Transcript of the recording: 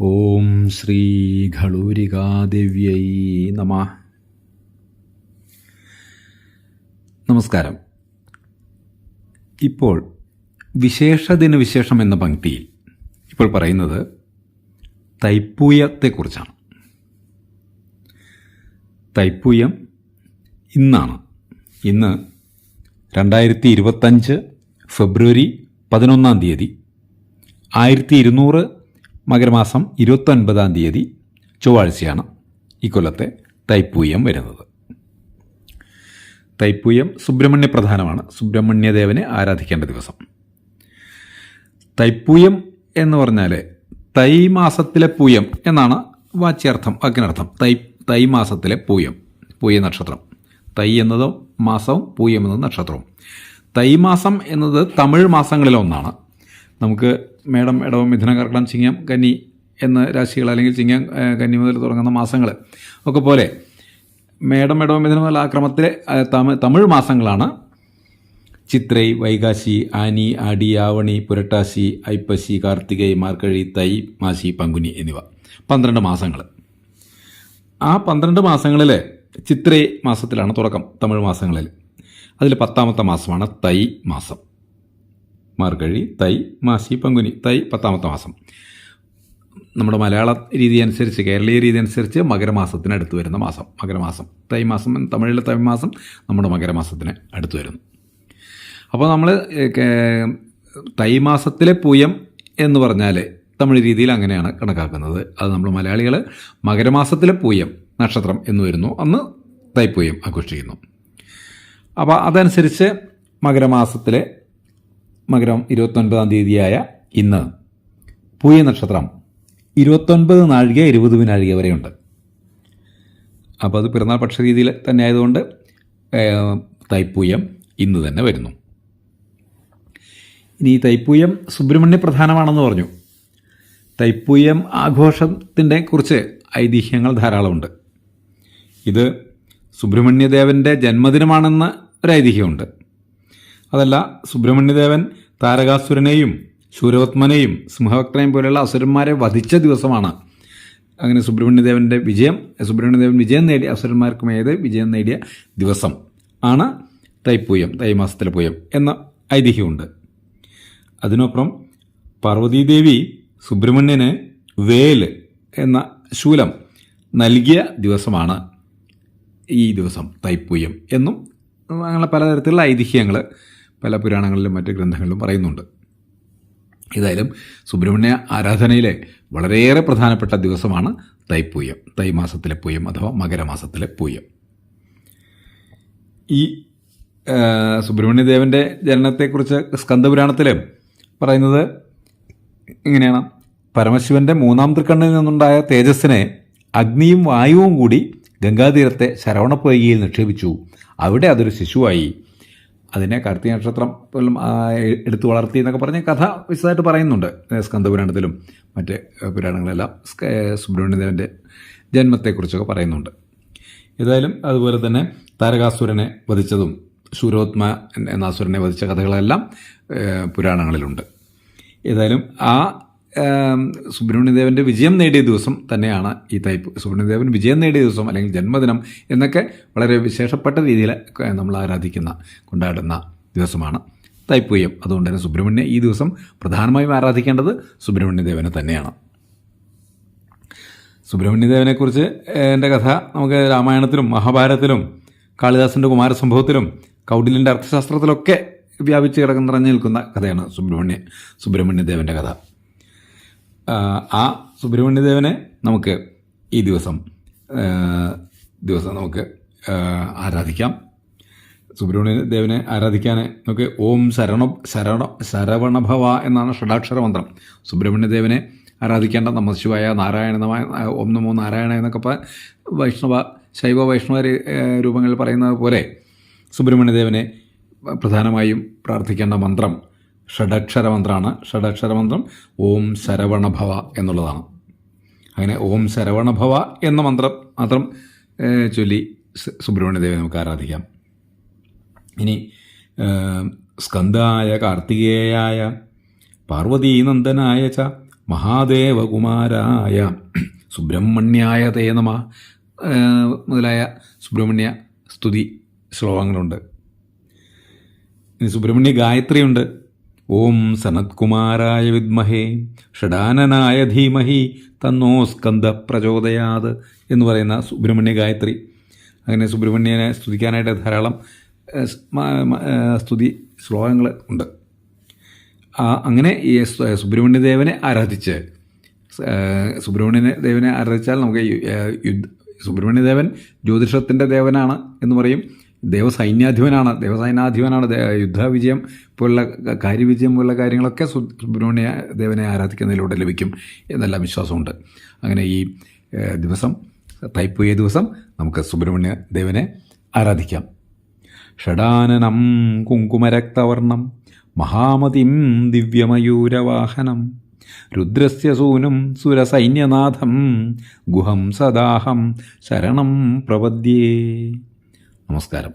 ഓം ശ്രീ ഘളൂരികാദേവ്യൈ നമ. നമസ്കാരം. ഇപ്പോൾ വിശേഷദിന വിശേഷം എന്ന പങ്ക്തിയിൽ ഇപ്പോൾ പറയുന്നത് തൈപ്പൂയത്തെക്കുറിച്ചാണ്. തൈപ്പൂയം ഇന്നാണ്. ഇന്ന് രണ്ടായിരത്തി ഇരുപത്തഞ്ച് ഫെബ്രുവരി പതിനൊന്നാം തീയതി ആയിരത്തി ഇരുന്നൂറ് മകരമാസം ഇരുപത്തൊൻപതാം തീയതി ചൊവ്വാഴ്ചയാണ് ഈ കൊല്ലത്തെ തൈപ്പൂയം വരുന്നത്. തൈപ്പൂയം സുബ്രഹ്മണ്യ പ്രധാനമാണ്. സുബ്രഹ്മണ്യദേവനെ ആരാധിക്കേണ്ട ദിവസം. തൈപ്പൂയം എന്ന് പറഞ്ഞാൽ തൈ മാസത്തിലെ പൂയം എന്നാണ് വാച്യാർത്ഥം വാക്കിനർത്ഥം തൈ തൈ മാസത്തിലെ പൂയം പൂയ നക്ഷത്രം. തൈ എന്നത് മാസവും പൂയം എന്നത് നക്ഷത്രവും. തൈ മാസം എന്നത് തമിഴ് മാസങ്ങളിലെ ഒന്നാണ് നമുക്ക് മേടം ഇടവം മിഥുനം കർക്കടം ചിങ്ങം കന്നി എന്ന രാശികൾ അല്ലെങ്കിൽ ചിങ്ങം കന്നി മുതൽ തുടങ്ങുന്ന മാസങ്ങൾ ഒക്കെ പോലെ മേടം ഇടവം മിഥുനം മുതൽ ആ ക്രമത്തിലെ തമിഴ് മാസങ്ങളാണ്. ചിത്രൈ വൈകാശി ആനി ആടി ആവണി പുരട്ടാശി ഐപ്പശി കാർത്തികൈ മാർക്കഴി തൈ മാശി പങ്കുനി എന്നിവ. പന്ത്രണ്ട് മാസങ്ങൾ. ആ പന്ത്രണ്ട് മാസങ്ങളിൽ ചിത്രൈ മാസത്തിലാണ് തുടക്കം തമിഴ് മാസങ്ങളിൽ. അതിൽ പത്താമത്തെ മാസമാണ് തൈ മാസം. മാർഗഴി തൈ മാസി പങ്കുനി. തൈ പത്താമത്തെ മാസം. നമ്മുടെ മലയാള രീതി അനുസരിച്ച് കേരളീയ രീതി അനുസരിച്ച് മകരമാസത്തിന് അടുത്ത് വരുന്ന മാസം. മകരമാസം. തൈ മാസം തമിഴിലെ തൈ മാസം നമ്മുടെ മകരമാസത്തിന് അടുത്ത് വരുന്നു. അപ്പോൾ നമ്മൾ തൈ മാസത്തിലെ പൂയം എന്ന് പറഞ്ഞാൽ തമിഴ് രീതിയിൽ അങ്ങനെയാണ് കണക്കാക്കുന്നത്. അത് നമ്മൾ മലയാളികൾ മകരമാസത്തിലെ പൂയം നക്ഷത്രം എന്ന് വരുന്നു. അന്ന് തൈപ്പൂയം ആഘോഷിക്കുന്നു. അപ്പോൾ അതനുസരിച്ച് മകരമാസത്തിലെ മകരം ഇരുപത്തൊൻപതാം തീയതിയായ ഇന്ന് പൂയ നക്ഷത്രം ഇരുപത്തൊൻപത് നാഴിക ഇരുപത് വിനാഴിക വരെയുണ്ട്. അപ്പോൾ അത് പിറന്നാൾ പക്ഷ രീതിയിൽ തന്നെ ആയതുകൊണ്ട് തൈപ്പൂയം ഇന്ന് തന്നെ വരുന്നു. ഇനി തൈപ്പൂയം സുബ്രഹ്മണ്യ പ്രധാനമാണെന്ന് പറഞ്ഞു. തൈപ്പൂയം ആഘോഷത്തിന്റെ കുറിച്ച് ഐതിഹ്യങ്ങൾ ധാരാളമുണ്ട്. ഇത് സുബ്രഹ്മണ്യദേവന്റെ ജന്മദിനമാണെന്ന് ഒരു ഐതിഹ്യമുണ്ട് അതല്ല സുബ്രഹ്മണ്യദേവൻ താരകാസുരനെയും ശൂരവത്മനെയും സിംഹവക്തനെയും പോലെയുള്ള അസുരന്മാരെ വധിച്ച ദിവസമാണ്. അങ്ങനെ സുബ്രഹ്മണ്യദേവന്റെ വിജയം സുബ്രഹ്മണ്യദേവൻ വിജയം നേടിയ അസുരന്മാർക്ക് മേത് വിജയം നേടിയ ദിവസം ആണ് തൈപ്പൂയം തൈമാസത്തിലെ പൂയം എന്ന ഐതിഹ്യമുണ്ട്. അതിനൊപ്പം പാർവതീദേവി സുബ്രഹ്മണ്യന് വേൽ എന്ന ശൂലം നൽകിയ ദിവസമാണ് ഈ ദിവസം തൈപ്പൂയം എന്നും അങ്ങനെ പലതരത്തിലുള്ള ഐതിഹ്യങ്ങൾ പല പുരാണങ്ങളിലും മറ്റ് ഗ്രന്ഥങ്ങളിലും പറയുന്നുണ്ട്. ഏതായാലും സുബ്രഹ്മണ്യ ആരാധനയിലെ വളരെയേറെ പ്രധാനപ്പെട്ട ദിവസമാണ് തൈപ്പൂയം. തൈമാസത്തിലെ പൂയം അഥവാ മകരമാസത്തിലെ പൂയം. ഈ സുബ്രഹ്മണ്യദേവന്റെ ജനനത്തെക്കുറിച്ച് സ്കന്ദപുരാണത്തിൽ പറയുന്നത് ഇങ്ങനെയാണ്. പരമശിവന്റെ മൂന്നാം തൃക്കണ്ണിൽ നിന്നുണ്ടായ തേജസ്സിനെ അഗ്നിയും വായുവും കൂടി ഗംഗാതീരത്തെ ശരവണപ്പൊയ്കയിൽ നിക്ഷേപിച്ചു. അവിടെ അതൊരു ശിശുവായി. അതിനെ കാർത്തിക നക്ഷത്രം പോലും എടുത്തു വളർത്തി എന്നൊക്കെ പറഞ്ഞ് കഥ വിശദമായിട്ട് പറയുന്നുണ്ട്. സ്കന്ദപുരാണത്തിലും മറ്റ് പുരാണങ്ങളെല്ലാം സുബ്രഹ്മണ്യദേവന്റെ ജന്മത്തെക്കുറിച്ചൊക്കെ പറയുന്നുണ്ട്. ഏതായാലും അതുപോലെ തന്നെ താരകാസുരനെ വധിച്ചതും ശൂരോത്മ എന്ന അസുരനെ വധിച്ച കഥകളെല്ലാം പുരാണങ്ങളിലുണ്ട്. ഏതായാലും ആ സുബ്രഹ്മണ്യദേവന്റെ വിജയം നേടിയ ദിവസം തന്നെയാണ് ഈ തൈപ്പ് സുബ്രഹ്മണ്യദേവൻ വിജയം നേടിയ ദിവസം അല്ലെങ്കിൽ ജന്മദിനം എന്നൊക്കെ വളരെ വിശേഷപ്പെട്ട രീതിയിൽ നമ്മൾ ആരാധിക്കുന്ന കൊണ്ടാടുന്ന ദിവസമാണ് തൈപ്പൂയം അതുകൊണ്ട് തന്നെ സുബ്രഹ്മണ്യ ഈ ദിവസം പ്രധാനമായും ആരാധിക്കേണ്ടത് സുബ്രഹ്മണ്യദേവനെ തന്നെയാണ്. സുബ്രഹ്മണ്യദേവനെക്കുറിച്ച് എന്റെ കഥ നമുക്ക് രാമായണത്തിലും മഹാഭാരതത്തിലും കാളിദാസന്റെ കുമാരസംഭവത്തിലും കൗടില്യന്റെ അർത്ഥശാസ്ത്രത്തിലൊക്കെ വ്യാപിച്ച് കിടക്കുന്ന നിറഞ്ഞു നിൽക്കുന്ന കഥയാണ് സുബ്രഹ്മണ്യ സുബ്രഹ്മണ്യദേവന്റെ കഥ. ആ, സുബ്രഹ്മണ്യദേവനെ നമുക്ക് ഈ ദിവസം ദിവസം നമുക്ക് ആരാധിക്കാം. സുബ്രഹ്മണ്യദേവനെ ആരാധിക്കാൻ നമുക്ക് ഓം ശരണ ശരണ ശരവണഭവ എന്നാണ് ഷഡാക്ഷര മന്ത്രം. സുബ്രഹ്മണ്യദേവനെ ആരാധിക്കേണ്ട നമ ശിവായ നാരായണ ഓം നമോ നാരായണ എന്നൊക്കെ വൈഷ്ണവ ശൈവ വൈഷ്ണവ രൂപങ്ങളിൽ പറയുന്നത് പോലെ സുബ്രഹ്മണ്യദേവനെ പ്രധാനമായും പ്രാർത്ഥിക്കേണ്ട മന്ത്രം ഷഡക്ഷര മന്ത്രമാണ് ഷഡക്ഷര മന്ത്രം ഓം ശരവണഭവ എന്നുള്ളതാണ്. അങ്ങനെ ഓം ശരവണഭവ എന്ന മന്ത്രം മാത്രം ചൊല്ലി സുബ്രഹ്മണ്യദേവി സുബ്രഹ്മണ്യ നമുക്ക് ആരാധിക്കാം. ഇനി സ്കന്ധായ കാർത്തികേയായ പാർവതീനന്ദനായ ച മഹാദേവകുമാരായ സുബ്രഹ്മണ്യായ തേ നമ മുതലായ സുബ്രഹ്മണ്യ സ്തുതി ശ്ലോകങ്ങളുണ്ട്. ഇനി സുബ്രഹ്മണ്യ ഗായത്രിയുണ്ട്. ഓം സനത്കുമാരായ വിദ്മഹേ ഷഡാനനായ ധീമഹി തന്നോ സ്കന്ദ പ്രചോദയാത് എന്ന് പറയുന്ന സുബ്രഹ്മണ്യ ഗായത്രി. അങ്ങനെ സുബ്രഹ്മണ്യനെ സ്തുതിക്കാനായിട്ട് ധാരാളം സ്തുതി ശ്ലോകങ്ങൾ ഉണ്ട്. അങ്ങനെ ഈ സുബ്രഹ്മണ്യദേവനെ സുബ്രഹ്മണ്യ ദേവനെ ആരാധിച്ച് സുബ്രഹ്മണ്യ ദേവനെ ആരാധിച്ചാൽ നമുക്ക് സുബ്രഹ്മണ്യദേവൻ ജ്യോതിഷത്തിന്റെ ദേവനാണ് എന്ന് പറയും. ദേവസൈന്യാധിപനാണ് ദേവസൈന്യാധിപനാണ് യുദ്ധവിജയം പോലുള്ള കാര്യവിജയം പോലുള്ള കാര്യങ്ങളൊക്കെ സുബ്രഹ്മണ്യ ദേവനെ ആരാധിക്കുന്നതിലൂടെ ലഭിക്കും എന്നെല്ലാം വിശ്വാസമുണ്ട്. അങ്ങനെ ഈ ദിവസം തൈപ്പൂയ ദിവസം നമുക്ക് സുബ്രഹ്മണ്യ ദേവനെ ആരാധിക്കാം. ഷടാനനം കുങ്കുമരക്തവർണം മഹാമതിം ദിവ്യമയൂരവാഹനം രുദ്രസ്യ സൂനും സുരസൈന്യനാഥം ഗുഹം സദാഹം ശരണം പ്രപദ്യേ. നമസ്കാരം.